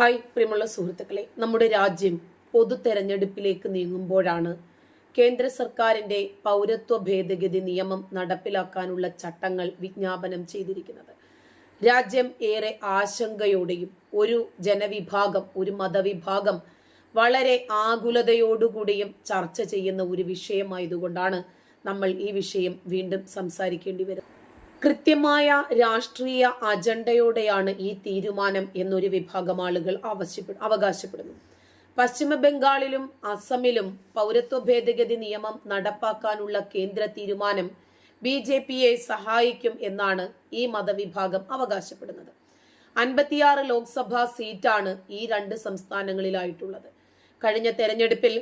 Hi പ്രിയമുള്ള സുഹൃത്തുക്കളെ നമ്മുടെ രാജ്യം പൊതു തെരഞ്ഞെടുപ്പിലേക്ക് നീങ്ങുമ്പോഴാണ് കേന്ദ്ര സർക്കാരിന്റെ പൗരത്വ ഭേദഗതി നിയമം നടപ്പിലാക്കാനുള്ള ചട്ടങ്ങൾ വിജ്ഞാപനം ചെയ്തിരിക്കുന്നത്. രാജ്യം ഏറെ ആശങ്കയോടെയും ഒരു ജനവിഭാഗം ഒരു മതവിഭാഗം വളരെ ആകുലതയോടുകൂടിയും ചർച്ച ചെയ്യുന്ന ഒരു വിഷയമായതുകൊണ്ടാണ് നമ്മൾ ഈ വിഷയം വീണ്ടും സംസാരിക്കേണ്ടി വരുന്നത്. കൃത്യമായ രാഷ്ട്രീയ അജണ്ടയോടെയാണ് ഈ തീരുമാനം എന്നൊരു വിഭാഗം ആളുകൾ അവകാശപ്പെടുന്നു. പശ്ചിമ ബംഗാളിലും അസമിലും പൗരത്വ ഭേദഗതി നിയമം നടപ്പാക്കാനുള്ള കേന്ദ്ര തീരുമാനം ബി ജെ പിയെ സഹായിക്കും എന്നാണ് ഈ മതവിഭാഗം അവകാശപ്പെടുന്നത്. അൻപത്തിയാറ് ലോക്സഭാ സീറ്റാണ് ഈ രണ്ട് സംസ്ഥാനങ്ങളിലായിട്ടുള്ളത്. കഴിഞ്ഞ തെരഞ്ഞെടുപ്പിൽ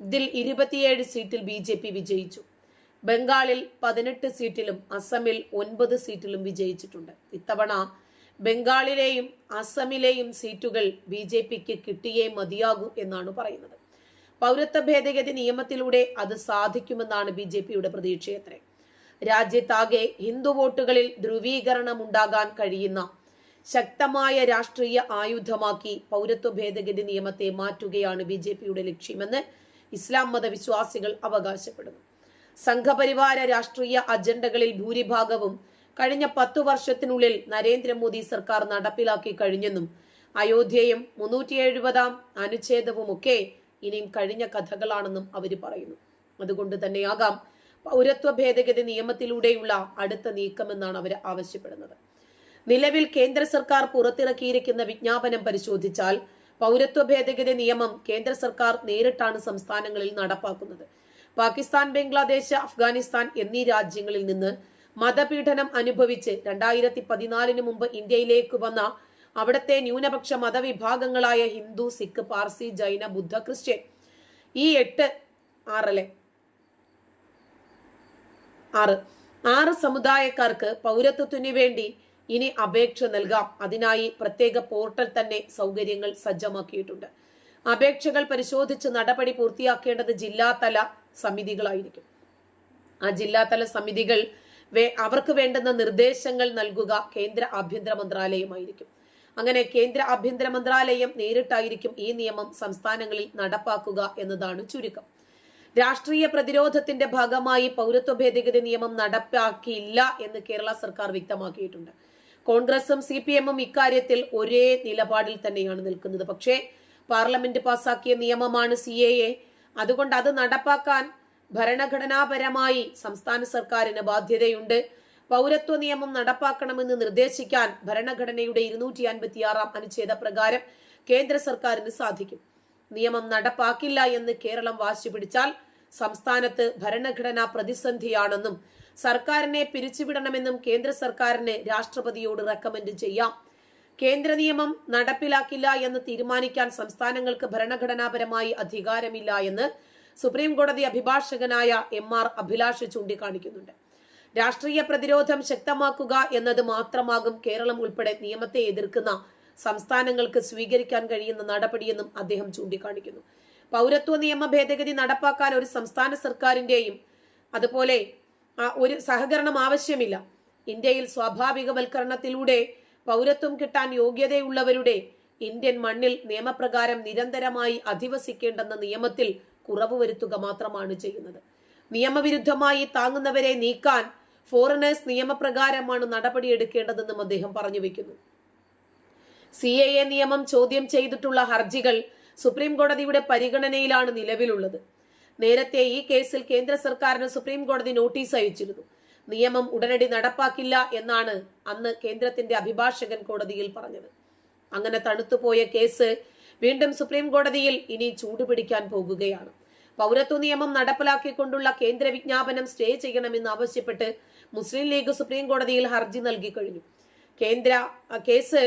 ഇതിൽ ഇരുപത്തിയേഴ് സീറ്റിൽ ബി ജെ പി വിജയിച്ചു. ബംഗാളിൽ പതിനെട്ട് സീറ്റിലും അസമിൽ ഒൻപത് സീറ്റിലും വിജയിച്ചിട്ടുണ്ട്. ഇത്തവണ ബംഗാളിലെയും അസമിലെയും സീറ്റുകൾ ബി ജെ പിക്ക് കിട്ടിയേ മതിയാകൂ എന്നാണ് പറയുന്നത്. പൗരത്വ ഭേദഗതി നിയമത്തിലൂടെ അത് സാധിക്കുമെന്നാണ് ബി ജെ പിയുടെ പ്രതീക്ഷയത്രേ. രാജ്യത്താകെ ഹിന്ദു വോട്ടുകളിൽ ധ്രുവീകരണം ഉണ്ടാകാൻ കഴിയുന്ന ശക്തമായ രാഷ്ട്രീയ ആയുധമാക്കി പൗരത്വ ഭേദഗതി നിയമത്തെ മാറ്റുകയാണ് ബി ജെ പിയുടെ ലക്ഷ്യമെന്ന് ഇസ്ലാം മതവിശ്വാസികൾ അവകാശപ്പെടുന്നു. സംഘപരിവാര രാഷ്ട്രീയ അജണ്ടകളിൽ ഭൂരിഭാഗവും കഴിഞ്ഞ പത്തു വർഷത്തിനുള്ളിൽ നരേന്ദ്രമോദി സർക്കാർ നടപ്പിലാക്കി കഴിഞ്ഞെന്നും അയോധ്യയും മുന്നൂറ്റി എഴുപതാം അനുച്ഛേദവുമൊക്കെ ഇനിയും കഴിഞ്ഞ കഥകളാണെന്നും അവർ പറയുന്നു. അതുകൊണ്ട് തന്നെയാകാം പൗരത്വ ഭേദഗതി നിയമത്തിലൂടെയുള്ള അടുത്ത നീക്കമെന്നാണ് അവർ ആവശ്യപ്പെടുന്നത്. നിലവിൽ കേന്ദ്ര സർക്കാർ പുറത്തിറക്കിയിരിക്കുന്ന വിജ്ഞാപനം പരിശോധിച്ചാൽ പൗരത്വ ഭേദഗതി നിയമം കേന്ദ്ര സർക്കാർ നേരിട്ടാണ് സംസ്ഥാനങ്ങളിൽ നടപ്പാക്കുന്നത്. പാകിസ്ഥാൻ ബംഗ്ലാദേശ് അഫ്ഗാനിസ്ഥാൻ എന്നീ രാജ്യങ്ങളിൽ നിന്ന് മതപീഡനം അനുഭവിച്ച് രണ്ടായിരത്തി പതിനാലിന് മുമ്പ് ഇന്ത്യയിലേക്ക് വന്ന അവിടത്തെ ന്യൂനപക്ഷ മതവിഭാഗങ്ങളായ ഹിന്ദു സിഖ് പാർസി ജൈന ബുദ്ധ ക്രിസ്ത്യൻ. ഈ എട്ട് ആറല്ലേ? ആറ്. ആറ് സമുദായക്കാർക്ക് പൗരത്വത്തിനു വേണ്ടി ഇനി അപേക്ഷ നൽകാം. അതിനായി പ്രത്യേക പോർട്ടൽ തന്നെ സൗകര്യങ്ങൾ സജ്ജമാക്കിയിട്ടുണ്ട്. അപേക്ഷകൾ പരിശോധിച്ച് നടപടി പൂർത്തിയാക്കേണ്ടത് ജില്ലാതല സമിതികളായിരിക്കും. ആ ജില്ലാതല സമിതികൾ അവർക്ക് വേണ്ടുന്ന നിർദ്ദേശങ്ങൾ നൽകുക കേന്ദ്ര ആഭ്യന്തര മന്ത്രാലയമായിരിക്കും. അങ്ങനെ കേന്ദ്ര ആഭ്യന്തര മന്ത്രാലയം നേരിട്ടായിരിക്കും ഈ നിയമം സംസ്ഥാനങ്ങളിൽ നടപ്പാക്കുക എന്നതാണ് ചുരുക്കം. രാഷ്ട്രീയ പ്രതിരോധത്തിന്റെ ഭാഗമായി പൗരത്വ ഭേദഗതി നിയമം നടപ്പാക്കിയില്ല എന്ന് കേരള സർക്കാർ വ്യക്തമാക്കിയിട്ടുണ്ട്. കോൺഗ്രസും സി ഇക്കാര്യത്തിൽ ഒരേ നിലപാടിൽ തന്നെയാണ് നിൽക്കുന്നത്. പക്ഷേ പാർലമെന്റ് പാസാക്കിയ നിയമമാണ് സി എ എ. അതുകൊണ്ട് അത് നടപ്പാക്കാൻ ഭരണഘടനാപരമായി സംസ്ഥാന സർക്കാരിന് ബാധ്യതയുണ്ട്. പൗരത്വ നിയമം നടപ്പാക്കണമെന്ന് നിർദ്ദേശിക്കാൻ ഭരണഘടനയുടെ ഇരുന്നൂറ്റി അൻപത്തിയാറാം അനുച്ഛേദ പ്രകാരം കേന്ദ്ര സർക്കാരിന് സാധിക്കും. നിയമം നടപ്പാക്കില്ല എന്ന് കേരളം വാശി പിടിച്ചാൽ സംസ്ഥാനത്ത് ഭരണഘടനാ പ്രതിസന്ധിയാണെന്നും സർക്കാരിനെ പിരിച്ചുവിടണമെന്നും കേന്ദ്ര സർക്കാരിന് രാഷ്ട്രപതിയോട് റെക്കമെൻഡ് ചെയ്യാം. കേന്ദ്ര നിയമം നടപ്പിലാക്കില്ല എന്ന് തീരുമാനിക്കാൻ സംസ്ഥാനങ്ങൾക്ക് ഭരണഘടനാപരമായി അധികാരമില്ല എന്ന് സുപ്രീം കോടതി അഭിഭാഷകനായ എം ആർ അഭിലാഷ് ചൂണ്ടിക്കാണിക്കുന്നുണ്ട്. രാഷ്ട്രീയ പ്രതിരോധം ശക്തമാക്കുക എന്നത് മാത്രമാകും കേരളം ഉൾപ്പെടെ നിയമത്തെ എതിർക്കുന്ന സംസ്ഥാനങ്ങൾക്ക് സ്വീകരിക്കാൻ കഴിയുന്ന നടപടിയെന്നും അദ്ദേഹം ചൂണ്ടിക്കാണിക്കുന്നു. പൗരത്വ നിയമ ഭേദഗതി നടപ്പാക്കാൻ ഒരു സംസ്ഥാന സർക്കാരിന്റെയും അതുപോലെ ഒരു സഹകരണം ആവശ്യമില്ല. ഇന്ത്യയിൽ സ്വാഭാവികവൽക്കരണത്തിലൂടെ പൗരത്വം കിട്ടാൻ യോഗ്യതയുള്ളവരുടെ ഇന്ത്യൻ മണ്ണിൽ നിയമപ്രകാരം നിരന്തരമായി അധിവസിക്കേണ്ടെന്ന നിയമത്തിൽ കുറവ് വരുത്തുക മാത്രമാണ് ചെയ്യുന്നത്. നിയമവിരുദ്ധമായി താങ്ങുന്നവരെ നീക്കാൻ ഫോറിനേഴ്സ് നിയമപ്രകാരമാണ് നടപടിയെടുക്കേണ്ടതെന്നും അദ്ദേഹം പറഞ്ഞു വെക്കുന്നു. സി എ എ നിയമം ചോദ്യം ചെയ്തിട്ടുള്ള ഹർജികൾ സുപ്രീം കോടതിയുടെ പരിഗണനയിലാണ് നിലവിലുള്ളത്. നേരത്തെ ഈ കേസിൽ കേന്ദ്ര സർക്കാരിന് സുപ്രീം കോടതി നോട്ടീസ് അയച്ചിരുന്നു. നിയമം ഉടനടി നടപ്പാക്കില്ല എന്നാണ് അന്ന് കേന്ദ്രത്തിന്റെ അഭിഭാഷകൻ കോടതിയിൽ പറഞ്ഞത്. അങ്ങനെ തണുത്തുപോയ കേസ് വീണ്ടും സുപ്രീം കോടതിയിൽ ഇനി ചൂടുപിടിക്കാൻ പോകുകയാണ്. പൗരത്വ നിയമം നടപ്പിലാക്കിക്കൊണ്ടുള്ള കേന്ദ്ര വിജ്ഞാപനം സ്റ്റേ ചെയ്യണമെന്ന് ആവശ്യപ്പെട്ട് മുസ്ലിം ലീഗ് സുപ്രീം കോടതിയിൽ ഹർജി നൽകി കഴിഞ്ഞു. കേന്ദ്ര കേസ്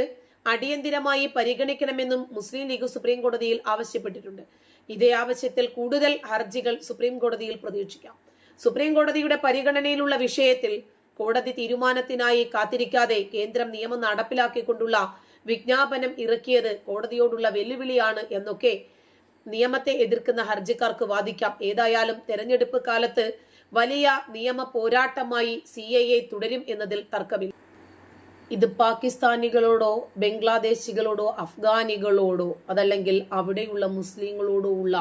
അടിയന്തിരമായി പരിഗണിക്കണമെന്നും മുസ്ലിം ലീഗ് സുപ്രീം കോടതിയിൽ ആവശ്യപ്പെട്ടിട്ടുണ്ട്. ഇതേ ആവശ്യത്തിൽ കൂടുതൽ ഹർജികൾ സുപ്രീം കോടതിയിൽ പ്രതീക്ഷിക്കാം. സുപ്രീം കോടതിയുടെ പരിഗണനയിലുള്ള വിഷയത്തിൽ കോടതി തീരുമാനത്തിനായി കാത്തിരിക്കാതെ കേന്ദ്രം നിയമം നടപ്പിലാക്കിക്കൊണ്ടുള്ള വിജ്ഞാപനം ഇറക്കിയത് കോടതിയോടുള്ള വെല്ലുവിളിയാണ് എന്നൊക്കെ നിയമത്തെ എതിർക്കുന്ന ഹർജിക്കാർക്ക് വാദിക്കാം. ഏതായാലും തെരഞ്ഞെടുപ്പ് കാലത്ത് വലിയ നിയമ പോരാട്ടമായി സി തുടരും എന്നതിൽ തർക്കമില്ല. ഇത് പാകിസ്ഥാനികളോടോ ബംഗ്ലാദേശികളോടോ അഫ്ഗാനികളോടോ അതല്ലെങ്കിൽ അവിടെയുള്ള മുസ്ലിങ്ങളോടോ ഉള്ള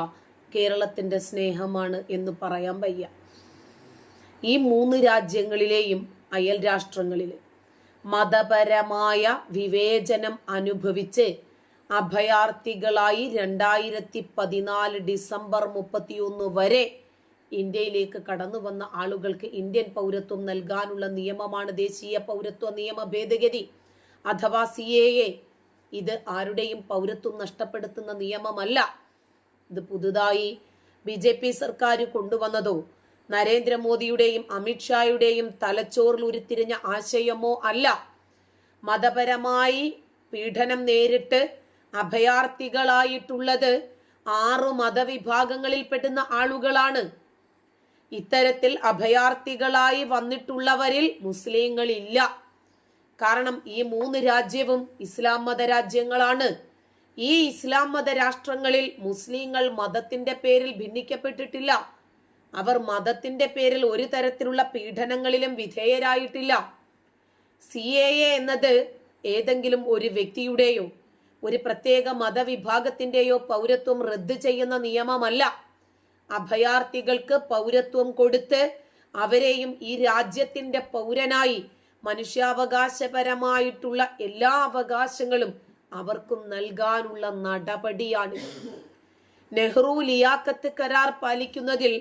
കേരളത്തിന്റെ സ്നേഹമാണ് എന്ന് പറയാൻ വയ്യ. ഈ മൂന്ന് രാജ്യങ്ങളിലെയും അയൽ രാഷ്ട്രങ്ങളിൽ മതപരമായ വിവേചനം അനുഭവിച്ച് അഭയാർത്ഥികളായി രണ്ടായിരത്തി പതിനാല് ഡിസംബർ മുപ്പത്തിയൊന്ന് വരെ ഇന്ത്യയിലേക്ക് കടന്നു വന്ന ആളുകൾക്ക് ഇന്ത്യൻ പൗരത്വം നൽകാനുള്ള നിയമമാണ് ദേശീയ പൗരത്വ നിയമ ഭേദഗതി. അഥവാ സി എ എ ഇത് ആരുടെയും പൗരത്വം നഷ്ടപ്പെടുത്തുന്ന നിയമമല്ല. ഇത് പുതുതായി ബി സർക്കാർ കൊണ്ടുവന്നതോ നരേന്ദ്രമോദിയുടെയും അമിത്ഷായുടെയും തലച്ചോറിൽ ഉരുത്തിരിഞ്ഞ ആശയമോ അല്ല. മതപരമായി പീഡനം നേരിട്ട് അഭയാർത്ഥികളായിട്ടുള്ളത് ആറു മതവിഭാഗങ്ങളിൽപ്പെടുന്ന ആളുകളാണ്. ഇത്തരത്തിൽ അഭയാർത്ഥികളായി വന്നിട്ടുള്ളവരിൽ മുസ്ലിങ്ങളില്ല. കാരണം ഈ മൂന്ന് രാജ്യവും ഇസ്ലാം മത രാജ്യങ്ങളാണ് ഈ ഇസ്ലാം മത രാഷ്ട്രങ്ങളിൽ മുസ്ലിങ്ങൾ മതത്തിന്റെ പേരിൽ ഭിന്നിക്കപ്പെട്ടിട്ടില്ല. അവർ മതത്തിന്റെ പേരിൽ ഒരു തരത്തിലുള്ള പീഡനങ്ങളിലും വിധേയരായിട്ടില്ല. സി എ എ എന്നത് ഏതെങ്കിലും ഒരു വ്യക്തിയുടെയോ ഒരു പ്രത്യേക മതവിഭാഗത്തിന്റെയോ പൗരത്വം റദ്ദ് ചെയ്യുന്ന നിയമമല്ല. അഭയാർത്ഥികൾക്ക് പൗരത്വം കൊടുത്ത് അവരെയും ഈ രാജ്യത്തിന്റെ പൗരനായി മനുഷ്യാവകാശപരമായിട്ടുള്ള എല്ലാ അവകാശങ്ങളും അവർക്കും നൽകാനുള്ള നടപടിയാണ്. നെഹ്റു ലിയാക്കത്ത് കരാർ പാലിക്കുന്നതിൽ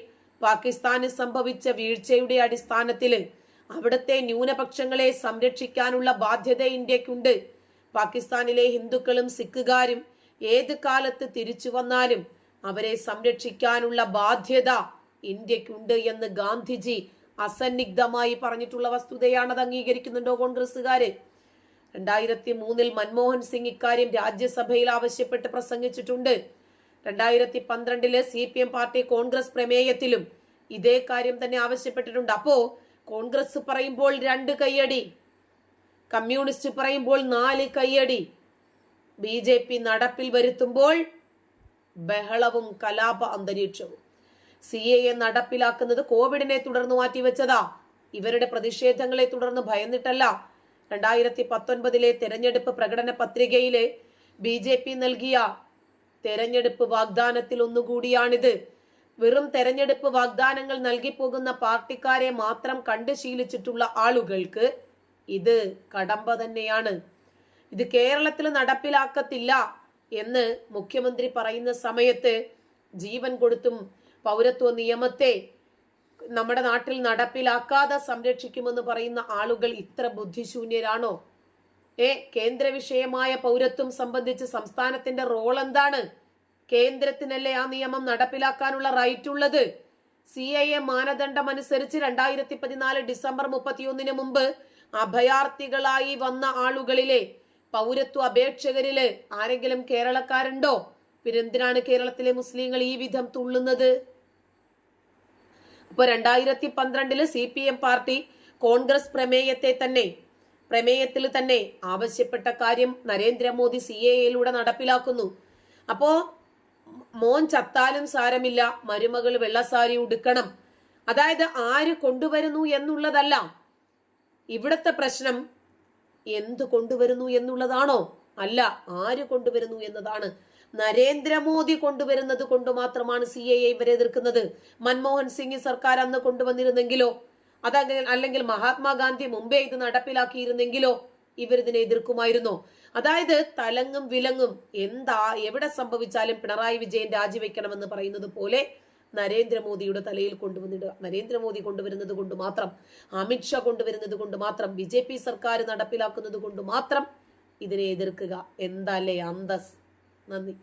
പാകിസ്ഥാന് സംഭവിച്ച വീഴ്ചയുടെ അടിസ്ഥാനത്തിൽ അവിടുത്തെ ന്യൂനപക്ഷങ്ങളെ സംരക്ഷിക്കാനുള്ള ബാധ്യത ഇന്ത്യക്കുണ്ട്. പാകിസ്ഥാനിലെ ഹിന്ദുക്കളും സിഖുകാരും ഏത് കാലത്ത് തിരിച്ചു വന്നാലും അവരെ സംരക്ഷിക്കാനുള്ള ബാധ്യത ഇന്ത്യക്കുണ്ട് എന്ന് ഗാന്ധിജി അസന്നിഗ്ധമായി പറഞ്ഞിട്ടുള്ള വസ്തുതയാണ് അംഗീകരിക്കുന്നുണ്ടോ കോൺഗ്രസ്സുകാര്? രണ്ടായിരത്തി മൂന്നിൽ മൻമോഹൻ സിംഗ് ഇക്കാര്യം രാജ്യസഭയിൽ ആവശ്യപ്പെട്ട് പ്രസംഗിച്ചിട്ടുണ്ട്. രണ്ടായിരത്തി പന്ത്രണ്ടിൽ C P M party congress പ്രമേയത്തിലും ഇതേ കാര്യം തന്നെ ആവശ്യപ്പെട്ടിട്ടുണ്ട്. അപ്പോ കോൺഗ്രസ് പറയുമ്പോൾ രണ്ട് കയ്യടി കമ്മ്യൂണിസ്റ്റ് പറയുമ്പോൾ നാല് കയ്യടി. ബി ജെ പി നടപ്പിൽ വരുത്തുമ്പോൾ ബഹളവും കലാപ അന്തരീക്ഷവും. സി എ എ നടപ്പിലാക്കുന്നത് കോവിഡിനെ തുടർന്ന് മാറ്റിവെച്ചതാ. ഇവരുടെ പ്രതിഷേധങ്ങളെ തുടർന്ന് ഭയന്നിട്ടല്ല. രണ്ടായിരത്തി പത്തൊൻപതിലെ തെരഞ്ഞെടുപ്പ് പ്രകടന പത്രികയിലെ ബി ജെ പി നൽകിയ തെരഞ്ഞെടുപ്പ് വാഗ്ദാനത്തിൽ ഒന്നുകൂടിയാണിത്. വെറും തെരഞ്ഞെടുപ്പ് വാഗ്ദാനങ്ങൾ നൽകി പോകുന്ന പാർട്ടിക്കാരെ മാത്രം കണ്ടു ശീലിച്ചിട്ടുള്ള ആളുകൾക്ക് ഇത് കടമ്പ തന്നെയാണ്. ഇത് കേരളത്തിൽ നടപ്പിലാക്കത്തില്ല എന്ന് മുഖ്യമന്ത്രി പറയുന്ന സമയത്ത് ജീവൻ കൊടുത്തും പൗരത്വ നിയമത്തെ നമ്മുടെ നാട്ടിൽ നടപ്പിലാക്കാതെ സംരക്ഷിക്കുമെന്ന് പറയുന്ന ആളുകൾ ഇത്ര ബുദ്ധിശൂന്യരാണോ? ഏ കേന്ദ്ര വിഷയമായ പൗരത്വം സംബന്ധിച്ച് സംസ്ഥാനത്തിന്റെ റോൾ എന്താണ് കേന്ദ്രത്തിനല്ലേ ആ നിയമം നടപ്പിലാക്കാനുള്ള റൈറ്റ് ഉള്ളത് സി ഐ എ മാനദണ്ഡം അനുസരിച്ച് രണ്ടായിരത്തി പതിനാല് ഡിസംബർ മുപ്പത്തിയൊന്നിന് മുമ്പ് അഭയാർത്ഥികളായി വന്ന ആളുകളിലെ പൗരത്വ അപേക്ഷകരിൽ ആരെങ്കിലും കേരളക്കാരുണ്ടോ? പിന്നെന്തിനാണ് കേരളത്തിലെ മുസ്ലിങ്ങൾ ഈ വിധം തുള്ളുന്നത്? ഇപ്പൊ രണ്ടായിരത്തി പന്ത്രണ്ടിൽ C P M party congress പ്രമേയത്തെ തന്നെ പ്രമേയത്തിൽ തന്നെ ആവശ്യപ്പെട്ട കാര്യം നരേന്ദ്രമോദി സി എ എയിലൂടെ നടപ്പിലാക്കുന്നു. അപ്പോ മോൻ ചത്താലും സാരമില്ല മരുമകൾ വെള്ളസാരി ഉടുക്കണം. അതായത് ആര് കൊണ്ടുവരുന്നു എന്നുള്ളതല്ല. ഇവിടത്തെ പ്രശ്നം എന്ത് കൊണ്ടുവരുന്നു എന്നുള്ളതാണോ? അല്ല ആര് കൊണ്ടുവരുന്നു എന്നതാണ്. നരേന്ദ്രമോദി കൊണ്ടുവരുന്നത് കൊണ്ട് മാത്രമാണ് സി എ ഇവരെ എതിർക്കുന്നത്. മൻമോഹൻ സിംഗ് സർക്കാർ അന്ന് കൊണ്ടുവന്നിരുന്നെങ്കിലോ? അതല്ലെങ്കിൽ അല്ലെങ്കിൽ മഹാത്മാഗാന്ധി മുമ്പേ ഇത് നടപ്പിലാക്കിയിരുന്നെങ്കിലോ ഇവരിതിനെ എതിർക്കുമായിരുന്നോ. അതായത് തലങ്ങും വിലങ്ങും എന്താ എവിടെ സംഭവിച്ചാലും പിണറായി വിജയൻ രാജിവെക്കണമെന്ന് പറയുന്നത് പോലെ നരേന്ദ്രമോദിയുടെ തലയിൽ കൊണ്ടുവന്നിടുക. നരേന്ദ്രമോദി കൊണ്ടുവരുന്നത് കൊണ്ട് മാത്രം അമിത്ഷാ കൊണ്ടുവരുന്നത് കൊണ്ട് മാത്രം ബി ജെ പി സർക്കാർ നടപ്പിലാക്കുന്നത് കൊണ്ട് മാത്രം ഇതിനെ എതിർക്കുക. എന്താല്ലേ അന്തസ്? നന്ദി.